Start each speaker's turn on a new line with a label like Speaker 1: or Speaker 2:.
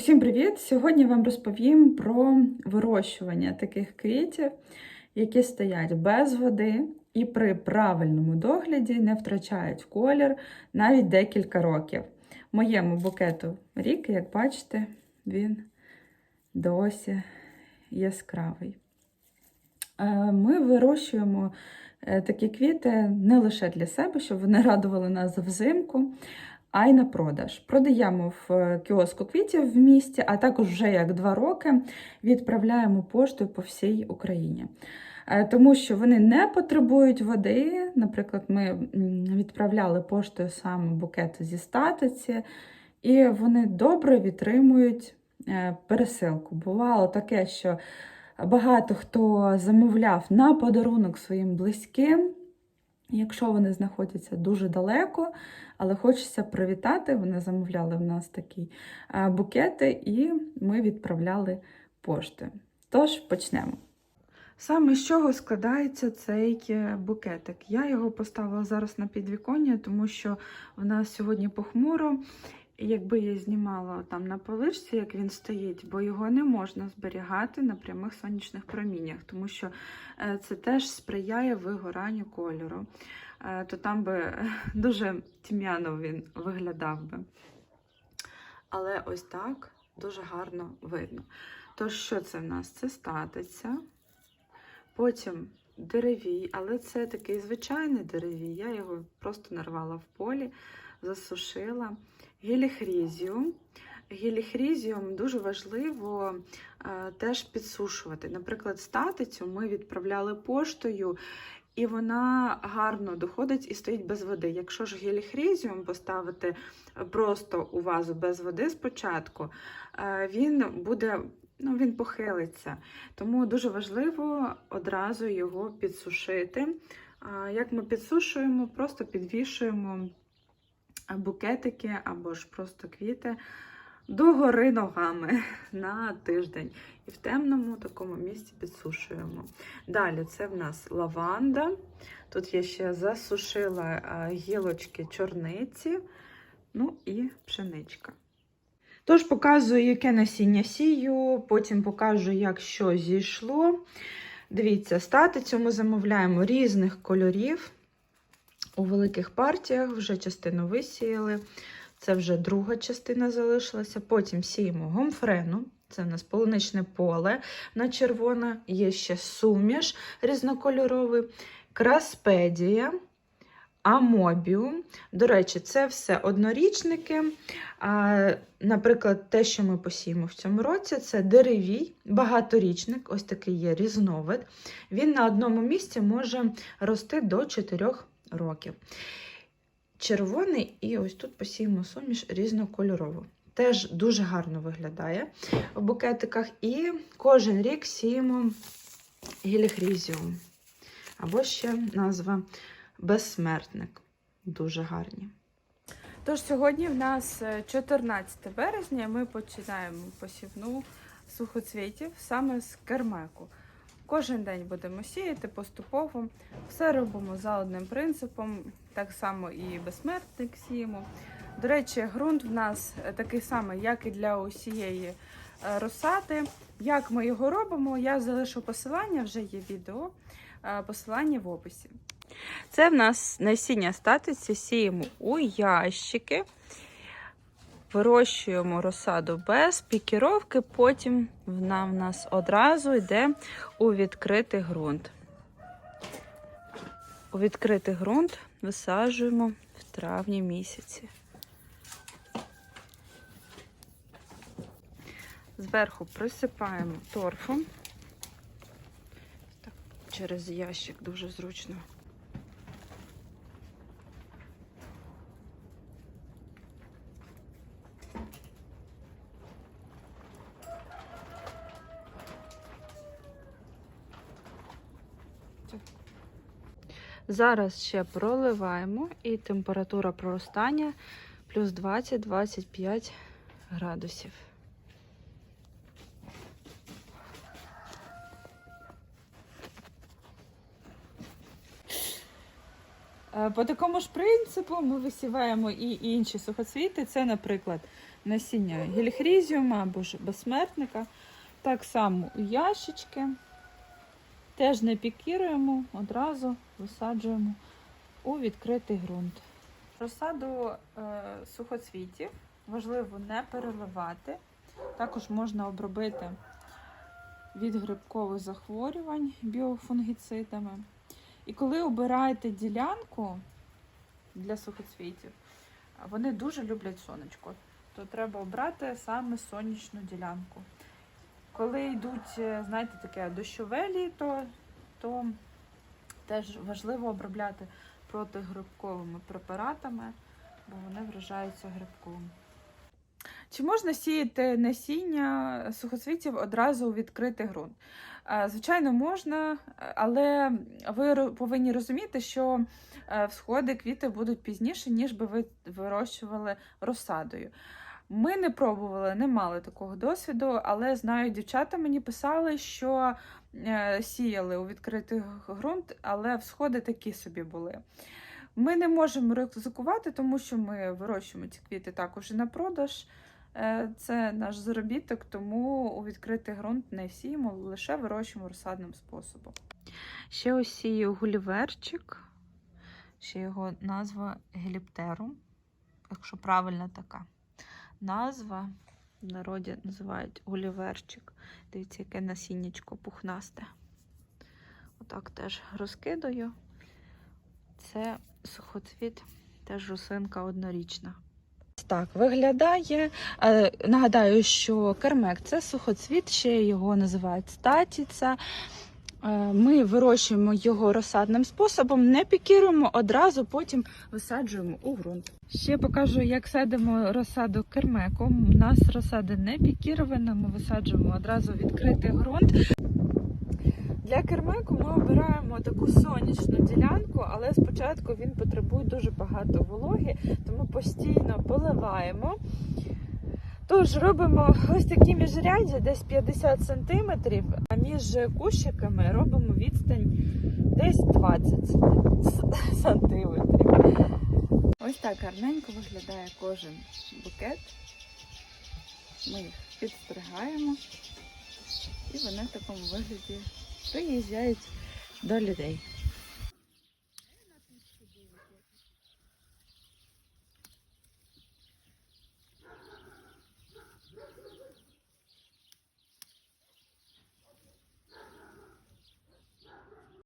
Speaker 1: Всім привіт! Сьогодні вам розповім про вирощування таких квітів, які стоять без води і при правильному догляді не втрачають колір навіть декілька років. Моєму букету рік, як бачите, він досі яскравий. Е, Ми вирощуємо е, такі квіти не лише для себе, щоб вони радували нас взимку, а й на продаж. Продаємо в е, кіоску квітів в місті, а також вже як два роки відправляємо поштою по всій Україні. Е, Тому що вони не потребують води. Наприклад, ми відправляли поштою саме букет зі статиці, і вони добре відтримують е, пересилку. Бувало таке, що багато хто замовляв на подарунок своїм близьким. Якщо вони знаходяться дуже далеко, але хочеться привітати, вони замовляли в нас такі е, букети, і ми відправляли пошти. Тож почнемо. Саме з чого складається цей е, букетик? Я його поставила зараз на підвіконня, тому що в нас сьогодні похмуро. Якби я знімала там на поличці, як він стоїть, бо його не можна зберігати на прямих сонячних проміннях, тому що е, це теж сприяє вигоранню кольору. Е, То там би дуже тьмяно він виглядав би. Але ось так дуже гарно видно. Тож, що це в нас? Це статиця, потім деревій, але це такий звичайний деревій. Я його просто нарвала в полі, засушила. Геліхрізіум. Геліхрізіум дуже важливо е, теж підсушувати. Наприклад, статицю ми відправляли поштою, і вона гарно доходить і стоїть без води. Якщо ж геліхрізіум поставити просто у вазу без води спочатку, е, він буде. Ну, він похилиться, тому дуже важливо одразу його підсушити. Як ми підсушуємо, просто підвішуємо букетики або ж просто квіти догори ногами на тиждень. І в темному такому місці підсушуємо. Далі це в нас лаванда. Тут я ще засушила гілочки чорниці, ну і пшеничка. Тож показую, яке насіння сію, потім покажу, як що зійшло. Дивіться, статицю ми замовляємо різних кольорів. У великих партіях вже частину висіяли. Це вже друга частина залишилася. Потім сіємо гомфрену. Це в нас полуничне поле на червоне, є ще суміш різнокольоровий, краспедія, амобіум. До речі, це все однорічники. А, Наприклад, те, що ми посіємо в цьому році, це деревій, багаторічник, ось такий є різновид. Він на одному місці може рости до 4 років. Червоний, і ось тут посіємо суміш різнокольорову. Теж дуже гарно виглядає в букетиках. І кожен рік сіємо гіліхрізіум. Або ще назва безсмертник. Дуже гарні. Тож сьогодні в нас е, 14 березня, ми починаємо посівну сухоцвітів саме з кермеку. Кожен день будемо сіяти поступово. Все робимо за одним принципом, так само і безсмертник сіємо. До речі, ґрунт в нас такий самий, як і для усієї е, розсади. Як ми його робимо, я залишу посилання, вже є відео, е, посилання в описі. Це в нас насіння статиці, сіємо у ящики. Вирощуємо розсаду без пікіровки, потім вона в нас одразу йде у відкритий ґрунт. У відкритий ґрунт висаджуємо в травні місяці. Зверху присипаємо торфом. Через ящик дуже зручно. Зараз ще проливаємо і температура проростання плюс 20-25 градусів. Е, По такому ж принципу ми висіваємо і інші сухоцвіти. Це, наприклад, насіння гельхрізіума або ж безсмертника. Так само ящички. Теж не пікіруємо, одразу висаджуємо у відкритий ґрунт. Розсаду е, сухоцвітів важливо не переливати. Також можна обробити від грибкових захворювань біофунгіцидами. І коли обираєте ділянку для сухоцвітів, вони дуже люблять сонечко, то треба обрати саме сонячну ділянку. Коли йдуть, е, знаєте, таке дощове літо, то теж важливо обробляти протигрибковими препаратами, бо вони вражаються грибком. Чи можна сіяти насіння сухоцвітів одразу у відкритий ґрунт? Е, Звичайно, можна, але ви повинні розуміти, що е, всходи квіти будуть пізніше, ніж би ви вирощували розсадою. Ми не пробували, не мали такого досвіду, але знаю, дівчата мені писали, що сіяли у відкритий ґрунт, але всходи такі собі були. Ми не можемо ризикувати, тому що ми вирощуємо ці квіти також і на продаж. Е, Це наш заробіток, тому у відкритий ґрунт не сіємо, лише вирощуємо розсадним способом. Ще ось сію гуліверчик, ще його назва геліптерум, якщо правильна така назва. В народі називають гуліверчик. Дивіться, яке насіннячко пухнасте. Отак теж розкидаю. Це сухоцвіт, теж русинка однорічна. Так, виглядає. Е, Нагадаю, що кермек це сухоцвіт, ще його називають статіця. Е, Ми вирощуємо його розсадним способом, не пікіруємо, одразу потім висаджуємо у ґрунт. Ще покажу, як садимо розсаду кермеком. У нас розсада не пікірована, ми висаджуємо одразу відкритий ґрунт. Для кермеку ми обираємо таку сонячну ділянку, але спочатку він потребує дуже багато вологи, тому постійно поливаємо. Тож робимо ось такі міжряддя, десь 50 см, між кущиками робимо відстань десь 20 сантиметрів. Ось так гарненько виглядає кожен букет. Ми їх підстригаємо, і вони в такому вигляді приїжджають до людей.